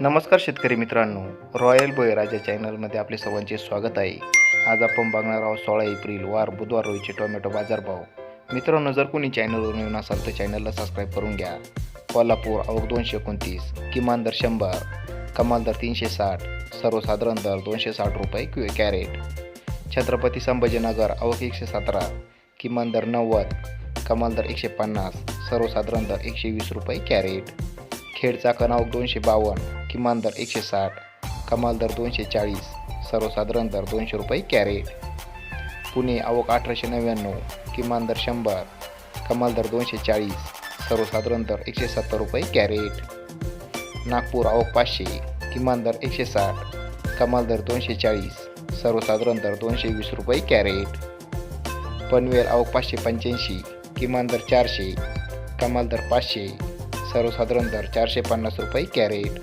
नमस्कार शेतकरी मित्रांनो. रॉयल बळीराजा चॅनलमध्ये आपले सर्वांचे स्वागत आहे. आज आपण बघणार आहोत सोळा एप्रिल वार बुधवार रोजीचे टोमॅटो बाजारभाव. मित्रांनो जर कोणी चॅनलवर येऊन असाल तर चॅनलला सबस्क्राईब करून घ्या. कोल्हापूर अवघ दोनशे एकोणतीस किमान दर शंभर कमाल दर तीनशे साठ सर्वसाधारण दर दोनशे साठ रुपये क्यू कॅरेट. छत्रपती संभाजीनगर अवघ एकशे सतरा किमान दर नव्वद कमाल दर एकशे पन्नास सर्वसाधारण दर एकशे वीस रुपये कॅरेट. खेडचा कणाव दोनशे बावन्न किमान दर एकशे साठ कमाल दर दोनशे चाळीस सर्वसाधारण दर दोनशे रुपये कॅरेट. पुणे आवक अठराशे नव्याण्णव किमान दर शंभर कमाल दर दोनशे चाळीस सर्वसाधारण दर एकशे सत्तर रुपये कॅरेट. नागपूर आवक पाचशे किमान दर एकशे साठ कमाल दर दोनशे चाळीस सर्वसाधारण दर दोनशे वीस रुपये कॅरेट. पनवेल आवक पाचशे पंच्याऐंशी किमान दर चारशे कमाल दर पाचशे सर्वसाधारण दर चारशे पन्नास रुपये कॅरेट.